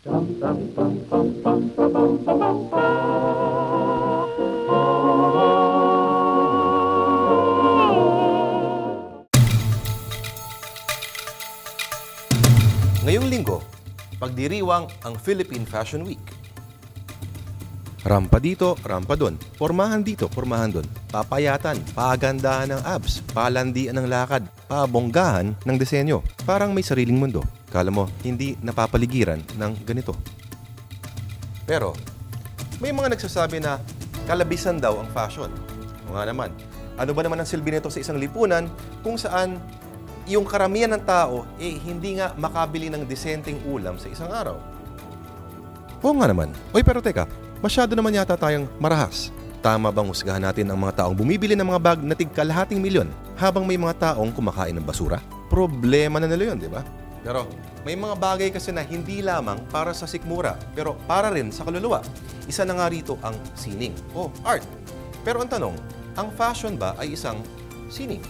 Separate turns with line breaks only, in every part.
Ngayong linggo, pagdiriwang ang Philippine Fashion Week. Rampa dito, rampa doon. Pormahan dito, pormahan doon. Papayatan, pagandahan ng abs, palandian ng lakad, pabonggahan ng disenyo. Parang may sariling mundo. Kala mo, hindi napapaligiran ng ganito. Pero, may mga nagsasabi na kalabisan daw ang fashion. O nga naman, ano ba naman ang silbi nito sa isang lipunan kung saan yung karamihan ng tao eh hindi nga makabili ng disenteng ulam sa isang araw? Oo nga naman. Oy, pero teka, masyado naman yata tayong marahas. Tama bang husgahan natin ang mga taong bumibili ng mga bag na tig kalahating milyon habang may mga taong kumakain ng basura? Problema na nila yun, di ba? Pero may mga bagay kasi na hindi lamang para sa sikmura, pero para rin sa kaluluwa. Isa na nga rito ang sining o art. Pero ang tanong, ang fashion ba ay isang sining?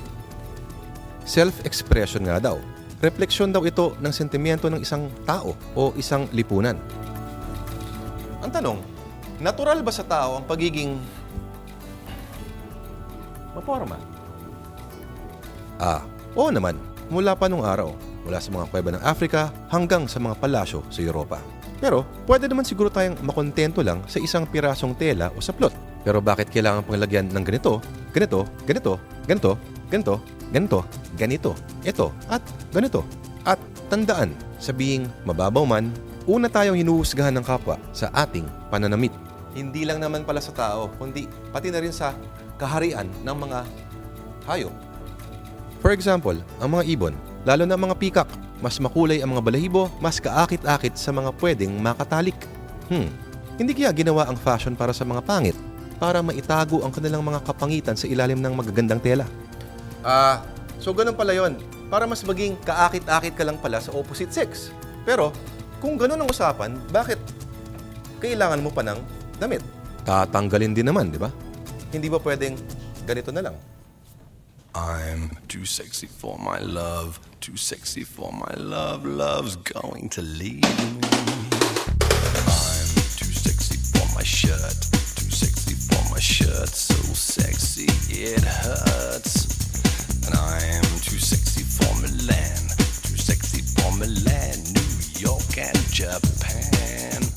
Self-expression nga daw. Refleksyon daw ito ng sentimiento ng isang tao o isang lipunan. Ang tanong, natural ba sa tao ang pagiging maporma? Ah, oo naman. Mula pa nung araw, mula sa mga kuweba ng Afrika hanggang sa mga palasyo sa Europa. Pero pwede naman siguro tayong makontento lang sa isang pirasong tela o saplot. Pero bakit kailangan pang lagyan ng ganito, ganito, ganito, ganito, ganito, ganito, ganito, ito, at ganito? At tandaan, sabihing mababaw man, una tayong hinuhusgahan ng kapwa sa ating pananamit. Hindi lang naman pala sa tao, kundi pati na rin sa kaharian ng mga hayop. For example, ang mga ibon, lalo na mga pikak, mas makulay ang mga balahibo, mas kaakit-akit sa mga pwedeng makatalik. Hmm, hindi kaya ginawa ang fashion para sa mga pangit, para maitago ang kanilang mga kapangitan sa ilalim ng magagandang tela. Ah, so ganun pala yon. Para mas maging kaakit-akit ka lang pala sa opposite sex. Pero, kung ganun ang usapan, bakit kailangan mo pa ng damit? Tatanggalin din naman, di ba? Hindi ba pwedeng ganito na lang?
I'm too sexy for my love, too sexy for my love, love's going to leave me. I'm too sexy for my shirt, too sexy for my shirt, so sexy it hurts. And I'm too sexy for Milan, too sexy for Milan, New York and Japan.